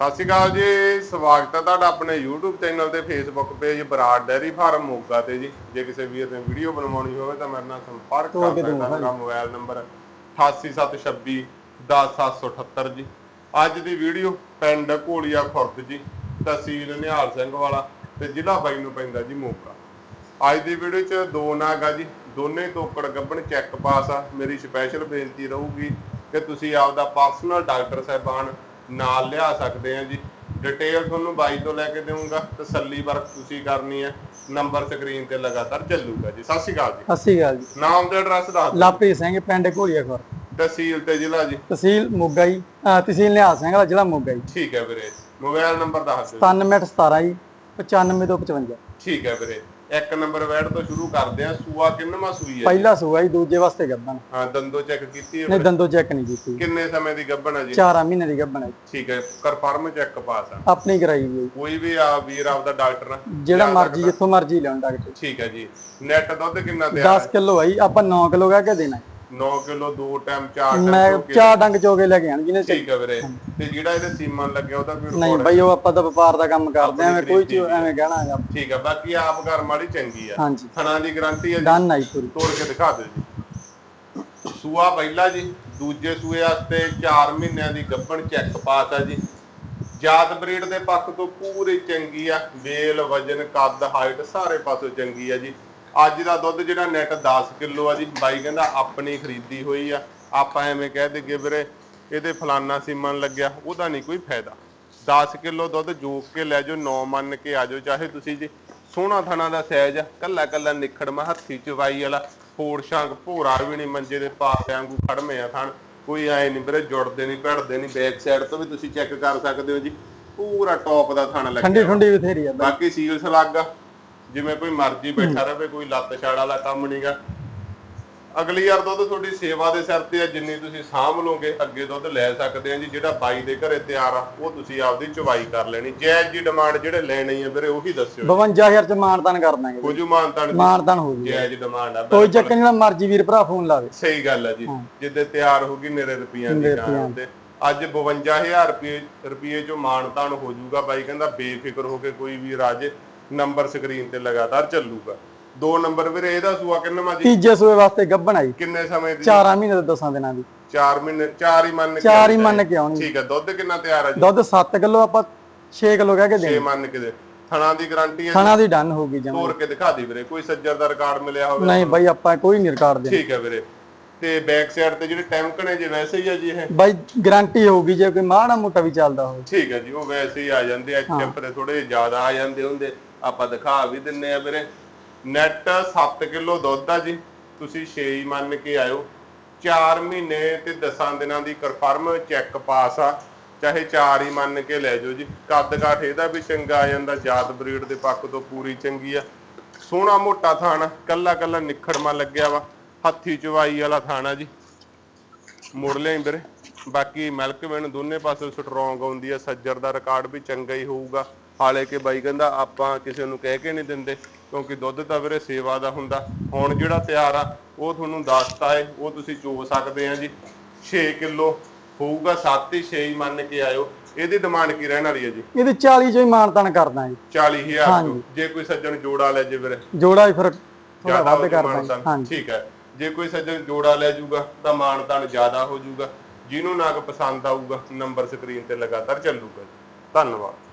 ਸਤਿ ਸ਼੍ਰੀ ਅਕਾਲ ਜੀ ਸਵਾਗਤ ਹੈ ਤੁਹਾਡਾ ਆਪਣੇ YouTube ਚੈਨਲ ਤੇ Facebook page Brar dairy farm Moga ਤੇ ਜੀ। ਜੇ ਕਿਸੇ ਵੀਰ ਨੇ ਵੀਡੀਓ ਬਣਵਾਉਣੀ ਹੋਵੇ ਤਾਂ ਮੇਰੇ ਨਾਲ ਸੰਪਰਕ ਕਰ ਸਕਦਾ ਮੇਰਾ ਮੋਬਾਈਲ ਨੰਬਰ 8876 10778 ਜੀ। ਅੱਜ ਦੀ ਵੀਡੀਓ ਪਿੰਡ ਘੋਲੀਆ ਖੁਰਦ ਜੀ ਤਹਿਸੀਲ ਨਿਹਾਲ ਸਿੰਘ ਵਾਲਾ ਤੇ ਜ਼ਿਲ੍ਹਾ ਬਾਈ ਨੂੰ ਪੈਂਦਾ ਜੀ ਮੋਗਾ। ਅੱਜ ਦੀ ਵੀਡੀਓ 'ਚ ਦੋ ਨਾਗ ਆ ਜੀ ਦੋਨੇ ਤੋਕੜ ਗੱਬਣ ਚੈੱਕ ਪਾਸ ਆ। ਮੇਰੀ ਸਪੈਸ਼ਲ ਬੇਨਤੀ ਰਹੂਗੀ ਕਿ ਤੁਸੀਂ ਆਪਦਾ ਪਰਸਨਲ ਡਾਕਟਰ ਸਾਹਿਬਾਨ ਨਾਲ ਲਿਆ ਸਕਦੇ ਆ ਜੀ। ਡਿਟੇਲ ਤੁਹਾਨੂੰ ਬਾਈ ਤੋਂ ਲੈ ਕੇ ਦੇਵਾਂਗਾ। ਤਸੱਲੀ ਵਰਕ ਤੁਸੀਂ ਕਰਨੀ ਹੈ ਨੰਬਰ ਸਕਰੀਨ ਤੇ ਲਗਾਤਾਰ ਚੱਲੂਗਾ ਜੀ। ਸਤਿ ਸ਼੍ਰੀ ਅਕਾਲ ਜੀ। ਸਤਿ ਸ਼੍ਰੀ ਅਕਾਲ ਜੀ। ਨਾਮ ਤੇ ਐਡਰੈਸ ਦੱਸ ਦਿਓ। ਲਾਪਰੀ ਸਿੰਘ ਪਿੰਡ ਘੋੜੀਆ ਖੁਰ। ਤਹਿਸੀਲ ਤੇ ਜ਼ਿਲ੍ਹਾ ਜੀ। ਤਹਿਸੀਲ ਮੋਗਾ ਜੀ ਤਹਿਸੀਲ ਨਿਹਾਲ ਸਿੰਘ ਵਾਲਾ ਜ਼ਿਲ੍ਹਾ ਮੋਗਾ ਜੀ ਠੀਕ ਹੈ ਵੀਰੇ। ਮੋਬਾਈਲ ਨੰਬਰ ਦੱਸ ਦਿਓ। 97 17 ਜੀ 95 ਤੋਂ 55 ਠੀਕ ਹੈ ਵੀਰੇ। ਇੱਕ ਨੰਬਰ ਵੈਡ ਤੋਂ ਸ਼ੁਰੂ ਕਰਦੇ ਆ ਸੂਆ ਕਿੰਨਵਾਂ ਸੂਈ ਹੈ? ਪਹਿਲਾ ਸੂਆ ਜੀ ਦੂਜੇ ਵਾਸਤੇ ਗੱਬਣ ਹਾਂ ਦੰਦੋ ਚੈੱਕ ਕੀਤੀ ਹੈ ਨਹੀਂ ਦੰਦੋ ਚੈੱਕ ਨਹੀਂ ਕੀਤੀ। ਕਿੰਨੇ ਸਮੇਂ ਦੀ ਗੱਭਣ ਹੈ ਜੀ? 4 ਮਹੀਨੇ ਦੀ ਗੱਬਣ ਹੈ। ਠੀਕ ਹੈ ਕਨਫਰਮ ਚੈੱਕ ਪਾਸ ਆ। ਆਪਣੀ ਕਰਾਈ ਹੋਈ ਕੋਈ ਵੀ ਆ ਵੀਰ ਆਪਦਾ ਡਾਕਟਰ ਨਾ ਜੀ। ਜਿਹੜਾ ਮਰਜ਼ੀ ਜਿੱਥੋਂ ਮਰਜ਼ੀ ਲੈਣ ਡਾਕਟਰ। ਠੀਕ ਹੈ ਜੀ। ਨੈਟ ਦੁੱਧ ਕਿੰਨਾ ਤਿਆਰ 10 ਕਿਲੋ ਹੈ ਜੀ ਆਪਾਂ 9 ਕਿਲੋ ਕਹਿ ਕੇ ਦੇਣਾ। 9 ਕਿਲੋ ਦੋ ਟਾਈਮ ਚਾਰ ਮੈਂ ਟਾਈਮ ਚਾਰ ਡੰਗ ਚੋਗੇ ਲੈ ਕੇ ਆਣ ਜਿਹਨੇ ਠੀਕ ਹੈ ਵੀਰੇ। ਤੇ ਜਿਹੜਾ ਇਹਦੇ ਸੀਮਨ ਲੱਗਿਆ ਉਹਦਾ ਵੀ ਨਹੀਂ ਬਈ ਉਹ ਆਪਾਂ ਤਾਂ ਵਪਾਰ ਦਾ ਕੰਮ ਕਰਦੇ ਆਂ ਐਵੇਂ ਕੋਈ ਚੀਜ਼ ਐਵੇਂ ਕਹਿਣਾ ਹੈਗਾ। ਠੀਕ ਹੈ ਬਾਕੀ ਆਪ ਘਰ ਮਾੜੀ ਚੰਗੀ ਆ। ਹਾਂਜੀ। ਥਣਾ ਦੀ ਗਾਰੰਟੀ ਹੈ ਡਨ ਆਈ ਪੂਰੀ। ਤੋੜ ਕੇ ਦਿਖਾ ਦਿਓ ਜੀ। ਸੂਆ ਪਹਿਲਾ ਜੀ ਦੂਜੇ ਸੂਏ ਵਾਸਤੇ 4 ਮਹੀਨਿਆਂ ਦੀ ਗੱਭਣ ਚੈੱਕ ਪਾਸ ਆ ਜੀ। ਜਾਤ ਬਰੀਡ ਦੇ ਪੱਖ ਤੋਂ ਪੂਰੀ ਚੰਗੀ ਆ। ਵੇਲ ਵਜਨ ਕੱਦ ਹਾਈਟ ਸਾਰੇ ਪਾਸੋਂ ਚੰਗੀ ਆ ਜੀ। ਅੱਜ ਦਾ ਦੁੱਧ ਜਿਹੜਾ ਨੈਟ 10 ਕਿਲੋ ਆ ਜੀ ਬਾਈ ਕਹਿੰਦਾ ਆਪਣੀ ਖਰੀਦੀ ਹੋਈ ਆ। ਆਪਾਂ ਐਵੇਂ ਕਹਿ ਦੇਗੇ ਵੀਰੇ ਇਹਦੇ ਫਲਾਨਾ ਸੀਮਨ ਲੱਗਿਆ ਉਹਦਾ ਨਹੀਂ ਕੋਈ ਫਾਇਦਾ। 10 ਕਿਲੋ ਦੁੱਧ ਜੋਕ ਕੇ ਲੈ ਜਾਓ 9 ਮੰਨ ਕੇ ਆ ਜਾਓ ਚਾਹੇ ਤੁਸੀਂ ਜੀ ਸੋਹਣਾ ਥਣਾ ਦਾ ਸਾਈਜ਼ ਆ ਕੱਲਾ ਕੱਲਾ ਨਿਖੜਮਾ ਹੱਥੀ ਚਵਾਈ ਵਾਲਾ ਫੋੜ ਸ਼ਾਂਕ ਭੋਰਾ ਵੀ ਨਹੀਂ ਮੰਜੇ ਦੇ ਪਾਸੇ ਵਾਂਗੂ ਖੜਮੇ ਆ ਥਣ। ਕੋਈ ਐ ਨਹੀਂ ਵੀਰੇ ਜੁੜਦੇ ਨਹੀਂ ਭੜਦੇ ਨਹੀਂ ਬੈਕ ਸਾਈਡ ਤੋਂ ਵੀ ਤੁਸੀਂ ਚੈੱਕ ਕਰ ਸਕਦੇ ਹੋ ਜੀ। ਪੂਰਾ ਟੌਪ ਦਾ ਥਣ ਲੱਗਿਆ। ਠੰਡੀ ਠੰਡੀ ਬਥੇਰੀ ਆ। ਬਾਕੀ ਸੀਲ ਸਲੱਗ ਆ, ਜਿਵੇਂ ਕੋਈ ਮਰਜ਼ੀ ਬੈਠਾ ਰਵੇ ਕੋਈ ਲੱਤ ਛਾੜ ਵਾਲਾ ਕੰਮ ਨਹੀਂਗਾ ਅਗਲੀ ਯਾਰ ਦੁੱਧ ਤੁਹਾਡੀ ਸੇਵਾ ਦੇ ਸਿਰ ਤੇ ਆ ਜਿੰਨੀ ਤੁਸੀਂ ਸਾਂਭ ਲਓਗੇ ਅੱਗੇ ਦੁੱਧ ਲੈ ਸਕਦੇ ਆ ਜੀ। ਜਿਹੜਾ ਬਾਈ ਦੇ ਘਰੇ ਤਿਆਰ ਆ ਉਹ ਤੁਸੀਂ ਆਪਦੀ ਚਵਾਈ ਕਰ ਲੈਣੀ। ਜਾਇਜ਼ ਜੀ ਡਿਮਾਂਡ ਜਿਹੜੇ ਲੈਣੀ ਆ ਵੀਰੇ ਉਹੀ ਦੱਸਿਓ 52000 ਚ ਮਾਨਤਾਨ ਕਰ ਦਾਂਗੇ ਕੁਝ ਮਾਨਤਾਨ ਮਾਨਤਾਨ ਹੋ ਜੂ ਜਾਇਜ਼ ਡਿਮਾਂਡ ਆ ਕੋਈ ਚੱਕਰ ਨੀ, ਜਿਹੜਾ ਮਰਜ਼ੀ ਵੀਰ ਭਰਾ ਫੋਨ ਲਾਵੇ ਸਹੀ ਗੱਲ ਆ ਜੀ। ਜਿੱਦੇ ਤਿਆਰ ਹੋਗੀ ਮੇਰੇ ਰੁਪਈਆਂ ਦੀ ਜਾਨ ਤੇ ਅੱਜ 52000 ਰੁਪਏ ਰੁਪਏ ਚੋਂ ਮਾਨਤਾਨ ਹੋ ਜਾਊਗਾ ਬਾਈ। ਕਹਿੰਦਾ ਬੇਫਿਕਰ ਹੋ ਕੇ ਕੋਈ ਵੀ ਰਾਜੇ ਨੰਬਰ ਸਕਰੀਨ ਤੇ ਲਗਾਤਾਰ ਚੱਲੂਗਾ। ਦੋ ਨੰਬਰ ਵੀਰੇ ਇਹਦਾ ਸੂਆ ਕਿੰਨਾ ਜੀ ਤੀਜੇ ਸੂਏ ਵਾਸਤੇ ਗੱਬਣ ਆਈ ਕਿੰਨੇ ਸਮੇਂ ਦੀ? 4 ਮਹੀਨੇ ਤੇ 10 ਦਿਨਾਂ ਦੀ। 4 ਮਹੀਨੇ 4 ਹੀ ਮੰਨ ਕੇ ਚਾਰ ਹੀ ਮੰਨ ਕੇ ਆਉਣੀ ਠੀਕ ਹੈ ਦੁੱਧ ਕਿੰਨਾ ਤਿਆਰ ਜੀ? ਦੁੱਧ 7 ਕਿਲੋ ਆਪਾਂ 6 ਕਿਲੋ ਕਹਿ ਕੇ 6 ਦੇਣਾ। ਮੰਨ ਕੇ ਦੇ। ਥਣਾ ਦੀ ਗਾਰੰਟੀ ਹੈ ਖਾਣਾ ਦੀ ਡਨ ਹੋਊਗੀ ਜਮਾ ਤੋੜ ਕੇ ਦਿਖਾ ਦੀ ਵੀਰੇ ਕੋਈ ਸੱਜਰ ਦਾ ਰਿਕਾਰਡ ਮਿਲਿਆ ਹੋਵੇ ਨਹੀਂ ਬਾਈ ਆਪਾਂ ਕੋਈ ਨਹੀਂ ਰਿਕਾਰਡ ਦੇਣਾ। ਠੀਕ ਹੈ ਵੀਰੇ। ਤੇ ਬੈਕ ਸਾਈਡ ਤੇ ਜਿਹੜੇ ਟੈਂਕਣੇ ਜੇ ਵੈਸੇ ਹੀ ਆ ਜੀ ਇਹ? ਬਾਈ ਗਾਰੰਟੀ ਹੋਊਗੀ ਜੇ ਕੋਈ ਮਾੜਾ ਮੋਟਾ ਵੀ ਚੱਲਦਾ ਹੋਵੇ। ਠੀਕ ਹੈ ਜੀ ਉਹ ਵੈਸੇ ਹੀ ਆ ਜਾਂਦੇ ਆ ਦੇ ਥੋੜੇ ਜ਼ਿਆਦਾ ਆ ਜਾਂਦੇ ਹੁੰਦੇ। ਆਪਾਂ ਦਿਖਾ ਵੀ ਦਿੰਨੇ ਆ ਵੀਰੇ। ਨੈਟ 7 ਕਿਲੋ ਦੁੱਧ ਆ ਜੀ। ਤੁਸੀਂ 6 ਹੀ ਮੰਨ ਕੇ ਆਇਓ। 4 ਮਹੀਨੇ ਤੇ 10 ਦਿਨਾਂ ਦੀ ਕਨਫਰਮ ਚੈੱਕ ਪਾਸ ਆ। ਚਾਹੇ 4 ਹੀ ਮੰਨ ਕੇ ਲੈ ਜਾਓ ਜੀ। ਕੱਦ ਕਾਠ ਇਹਦਾ ਵੀ ਚੰਗਾ ਆ ਜਾਂਦਾ ਜਾਤ ਬਰੀਡ ਦੇ ਪੱਖ ਤੋਂ ਪੂਰੀ ਚੰਗੀ ਆ। ਸੋਹਣਾ ਮੋਟਾ ਥਾਣਾ ਕੱਲਾ ਕੱਲਾ ਨਿਖੜਮਾ ਲੱਗਿਆ ਵਾ। ਹੱਥੀ ਚਵਾਈ ਵਾਲਾ ਥਾਣਾ ਜੀ। ਮੁੜ ਲਿਆ ਵੀਰੇ। ਬਾਕੀ ਮਿਲਕ ਵੇਣ ਦੋਨੇ ਪਾਸੇ ਸਟਰੋਂਗ ਆਉਂਦੀ ਆ। ਸੱਜਰ ਦਾ ਰਿਕਾਰਡ ਵੀ ਚੰਗਾ ਹੀ ਹੋਊਗਾ। ਹਾਲੇ ਕਿ ਬਾਈ ਕਹਿੰਦਾ ਆਪਾਂ ਕਿਸੇ ਨੂੰ ਕਹਿ ਕੇ ਨਹੀਂ ਦਿੰਦੇ ਕਿਉਂਕਿ ਦੁੱਧ ਤਾਂ ਵੀਰੇ ਸੇਵਾ ਦਾ ਹੁੰਦਾ। ਹੁਣ ਜਿਹੜਾ ਤਿਆਰ ਆ ਉਹ ਤੁਹਾਨੂੰ ਦੱਸਤਾ ਏ। ਉਹ ਤੁਸੀਂ ਚੋ ਸਕਦੇ ਆ ਜੀ। 6 ਕਿਲੋ ਹੋਊਗਾ 7 ਹੀ 6 ਹੀ ਮੰਨ ਕੇ ਆਇਓ। ਇਹਦੀ ਡਿਮਾਂਡ ਕੀ ਰਹਿਣ ਵਾਲੀ ਹੈ ਜੀ? ਇਹਦੀ 40 ਚੋਂ ਹੀ ਮਾਨਤਾਨ ਕਰਦਾ ਜੀ। 40000 ਤੋਂ। ਜੇ ਕੋਈ ਸੱਜਣ ਜੋੜਾ ਲੈ ਜੇ ਵੀਰੇ। ਜੋੜਾ ਹੀ ਫਿਰ ਥੋੜਾ ਵੱਧ ਹੋ ਕਰ ਮਾਨਤਾਨ। ਦਾਂਗੇ ਹਾਂਜੀ। ਠੀਕ ਹੈ। ਜੇ ਕੋਈ ਸੱਜਣ ਜੋੜਾ ਲੈ ਜਾਊਗਾ ਤਾਂ ਮਾਣ ਤਾਣ ਜ਼ਿਆਦਾ ਹੋ ਜਾਊਗਾ ਜਿਹਨੂੰ ਨਾਗ ਪਸੰਦ ਆਊਗਾ ਨੰਬਰ ਸਕਰੀਨ ਤੇ ਲਗਾਤਾਰ ਚੱਲੂਗਾ ਜੀ। ਧੰਨਵਾਦ